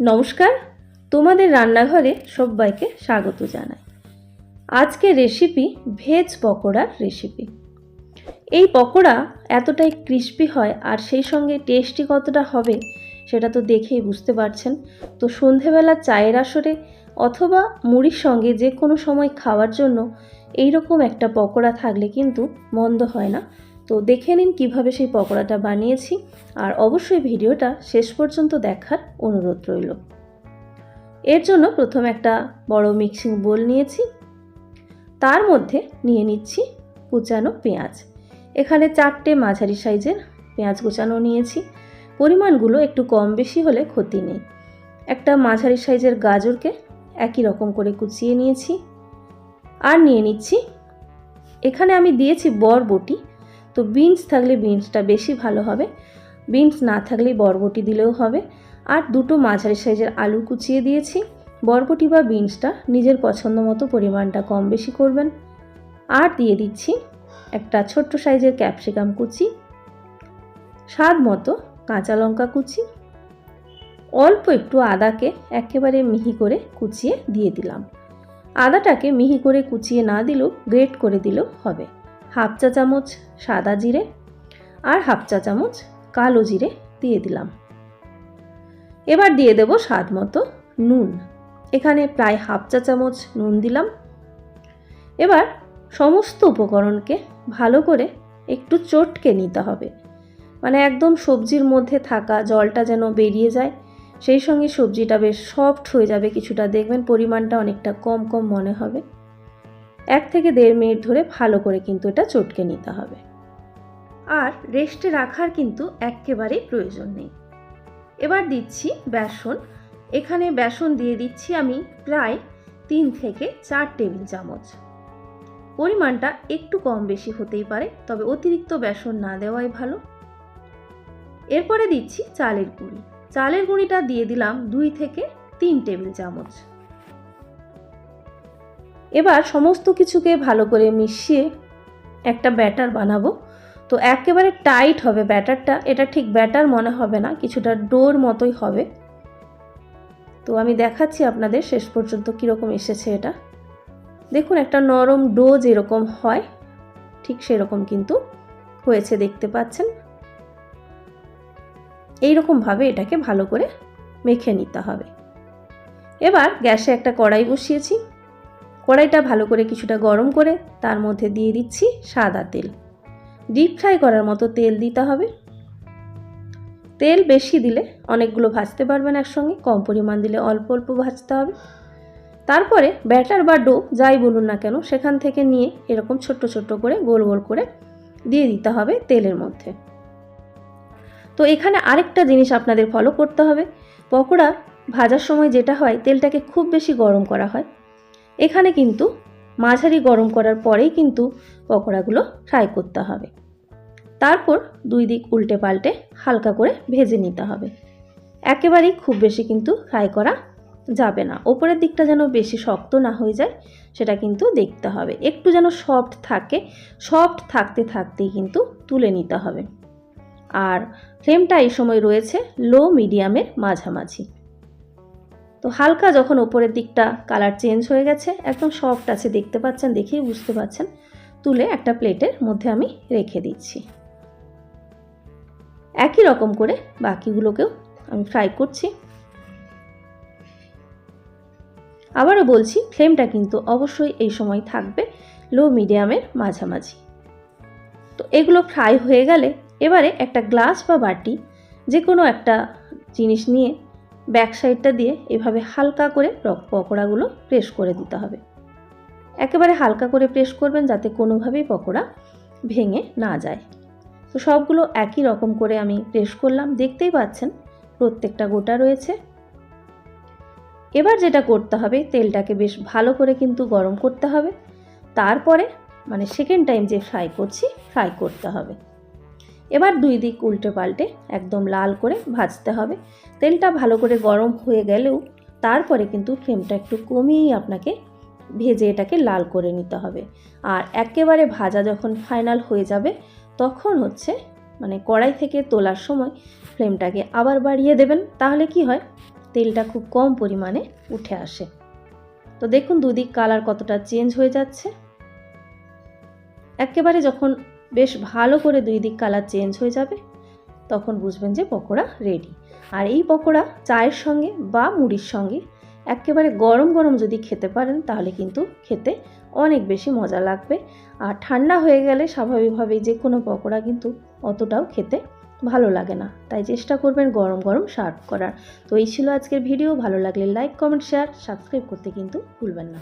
নমস্কার, তোমাদের রান্নাঘরে সবাইকে স্বাগত জানাই। আজকে রেসিপি ভেজ পকোড়ার রেসিপি এই পকোড়া এতটাই ক্রিস্পি হয় আর সেই সঙ্গে টেস্টি কতটা হবে সেটা তো দেখেই বুঝতে পারছেন। তো সন্ধেবেলা চায়ের আসরে অথবা মুড়ির সঙ্গে যে কোনো সময় খাওয়ার জন্য এই রকম একটা পকোড়া থাকলে কিন্তু মন্দ হয় না। তো দেখে নিন কীভাবে সেই পকোড়াটা বানিয়েছি আর অবশ্যই ভিডিওটা শেষ পর্যন্ত দেখার অনুরোধ রইল। এর জন্য প্রথম একটা বড় মিক্সিং বোল নিয়েছি। তার মধ্যে নিয়ে নিচ্ছি কুচানো পেঁয়াজ। এখানে চারটে মাঝারি সাইজের পেঁয়াজ কুচানো নিয়েছি। পরিমাণগুলো একটু কম বেশি হলে ক্ষতি নেই। একটা মাঝারি সাইজের গাজরকে একই রকম করে কুচিয়ে নিয়েছি। আর নিয়ে নিচ্ছি। এখানে আমি দিয়েছি বরবটি। তো বিনস থাকলে বিনসটা বেশি ভালো হবে। বিনস না থাকলে বরবটি দিলেও হবে। আর দুটো মাঝারি সাইজের আলু কুচিয়ে দিয়েছি। বরবটি বা বিনসটা নিজের পছন্দ মতো পরিমাণটা কম বেশি করবেন। আর দিয়ে দিচ্ছি একটা ছোট্ট সাইজের ক্যাপসিকাম কুচি, স্বাদ মতো কাঁচা লঙ্কা কুচি, অল্প একটু আদাকে একেবারে মিহি করে কুচিয়ে দিয়ে দিলাম। আদাটাকে মিহি করে কুচিয়ে না দিলেও গ্রেট করে দিলেও হবে। হাফ চা চামচ সাদা জিরে আর হাফ চা চামচ কালো জিরে দিয়ে দিলাম। এবার দিয়ে দেব স্বাদ মতো নুন। এখানে প্রায় হাফ চা চামচ নুন দিলাম। এবার সমস্ত উপকরণকে ভালো করে একটু চটকে নিতে হবে। মানে একদম সবজির মধ্যে থাকা জলটা যেন বেরিয়ে যায়, সেই সঙ্গে সবজিটা বেশ সফট হয়ে যাবে কিছুটা। দেখবেন পরিমাণটা অনেকটা কম কম মনে হবে। এক থেকে দেড় মিনিট ধরে ভালো করে কিন্তু এটা চটকে নিতে হবে। আর রেস্টে রাখার কিন্তু একেবারেই প্রয়োজন নেই। এবার দিচ্ছি বেসন। এখানে বেসন দিয়ে দিচ্ছি আমি প্রায় তিন থেকে চার টেবিল চামচ। পরিমাণটা একটু কম বেশি হতেই পারে, তবে অতিরিক্ত বেসন না দেওয়াই ভালো। এরপরে দিচ্ছি চালের গুঁড়ি। চালের গুঁড়িটা দিয়ে দিলাম দুই থেকে তিন টেবিল চামচ। এবার সমস্ত কিছুকে ভালো করে মিশিয়ে একটা ব্যাটার বানাবো। তো একেবারে টাইট হবে ব্যাটারটা। এটা ঠিক ব্যাটার মনে হবে না, কিছুটা ডোর মতোই হবে। তো আমি দেখাচ্ছি আপনাদের শেষ পর্যন্ত কীরকম এসেছে এটা। দেখুন, একটা নরম ডো যেরকম হয়, ঠিক সেরকম কিন্তু হয়েছে, দেখতে পাচ্ছেন? এই এইরকমভাবে এটাকে ভালো করে মেখে নিতে হবে। এবার গ্যাসে একটা কড়াই বসিয়েছি। কড়াইটা ভালো করে কিছুটা গরম করে তার মধ্যে দিয়ে দিচ্ছি সাদা তেল। ডিপ ফ্রাই করার মতো তেল দিতে হবে। তেল বেশি দিলে অনেকগুলো ভাজতে পারবেন একসঙ্গে, কম পরিমাণ দিলে অল্প অল্প ভাজতে হবে। তারপরে ব্যাটার বা ডো যাই বলুন না কেন, সেখান থেকে নিয়ে এরকম ছোট্ট ছোট্ট করে গোল গোল করে দিয়ে দিতে হবে তেলের মধ্যে। তো এখানে আরেকটা জিনিস আপনাদের ফলো করতে হবে। পকোড়া ভাজার সময় যেটা হয়, তেলটাকে খুব বেশি গরম করা হয়। এখানে কিন্তু মাঝারি গরম করার পরেই কিন্তু পকোড়াগুলো ফ্রাই করতে হবে। তারপর দুই দিক উল্টে পাল্টে হালকা করে ভেজে নিতে হবে। একেবারেই খুব বেশি কিন্তু ফ্রাই করা যাবে না। ওপরের দিকটা যেন বেশি শক্ত না হয়ে যায়, সেটা কিন্তু দেখতে হবে। একটু যেন সফট থাকে সফট থাকতে থাকতেই কিন্তু তুলে নিতে হবে। আর ফ্লেমটা এই সময় রয়েছে লো মিডিয়ামের মাঝামাঝি। তো হালকা যখন ওপরের দিকটা কালার চেঞ্জ হয়ে গেছে, একদম সফট আছে, দেখতে পাচ্ছেন, দেখেই বুঝতে পাচ্ছেন, তুলে একটা প্লেটের মধ্যে আমি রেখে দিচ্ছি। একই রকম করে বাকিগুলোকেও আমি ফ্রাই করছি। আবারও বলছি ফ্লেমটা কিন্তু অবশ্যই এই সময় থাকবে লো মিডিয়ামের মাঝামাঝি। তো এগুলো ফ্রাই হয়ে গেলে এবারে একটা গ্লাস বা বাটি যে কোনো একটা জিনিস নিয়ে ব্যাক সাইডটা দিয়ে এভাবে হালকা করে পকোড়াগুলো প্রেস করে দিতে হবে। একেবারে হালকা করে প্রেস করবেন যাতে কোনোভাবেই পকোড়া ভেঙে না যায়। তো সবগুলো একই রকম করে আমি প্রেস করলাম, দেখতেই পাচ্ছেন প্রত্যেকটা গোটা রয়েছে। এবার যেটা করতে হবে, তেলটাকে বেশ ভালো করে কিন্তু গরম করতে হবে। তারপরে মানে সেকেন্ড টাইম যে ফ্রাই করছি, ফ্রাই করতে হবে। এবার দুই দিক উল্টে পাল্টে একদম লাল করে ভাজতে হবে। তেলটা ভালো করে গরম হয়ে গেলেও তারপরে কিন্তু ফ্লেমটা একটু কমিয়েই আপনাকে ভেজে এটাকে লাল করে নিতে হবে। আর একেবারে ভাজা যখন ফাইনাল হয়ে যাবে, তখন হচ্ছে মানে কড়াই থেকে তোলার সময় ফ্লেমটাকে আবার বাড়িয়ে দেবেন, তাহলে কি হয়? তেলটা খুব কম পরিমাণে উঠে আসে। তো দেখুন দুদিক কালার কতটা চেঞ্জ হয়ে যাচ্ছে। একেবারে যখন বেশ ভালো করে দুই দিক কালার চেঞ্জ হয়ে যাবে। তখন বুঝবেন যে পকোড়া রেডি আর এই পকোড়া চায়ের সঙ্গে বা মুড়ির সঙ্গে একেবারে গরম গরম যদি খেতে পারেন, তাহলে কিন্তু খেতে অনেক বেশি মজা লাগবে। আর ঠান্ডা হয়ে গেলে স্বাভাবিকভাবেই যে কোনো পকোড়া কিন্তু অতটাও খেতে ভালো লাগে না। তাই চেষ্টা করবেন গরম গরম সার্ভ করার। তো এই ছিল আজকের ভিডিও। ভালো লাগলে লাইক কমেন্ট শেয়ার সাবস্ক্রাইব করতে কিন্তু ভুলবেন না।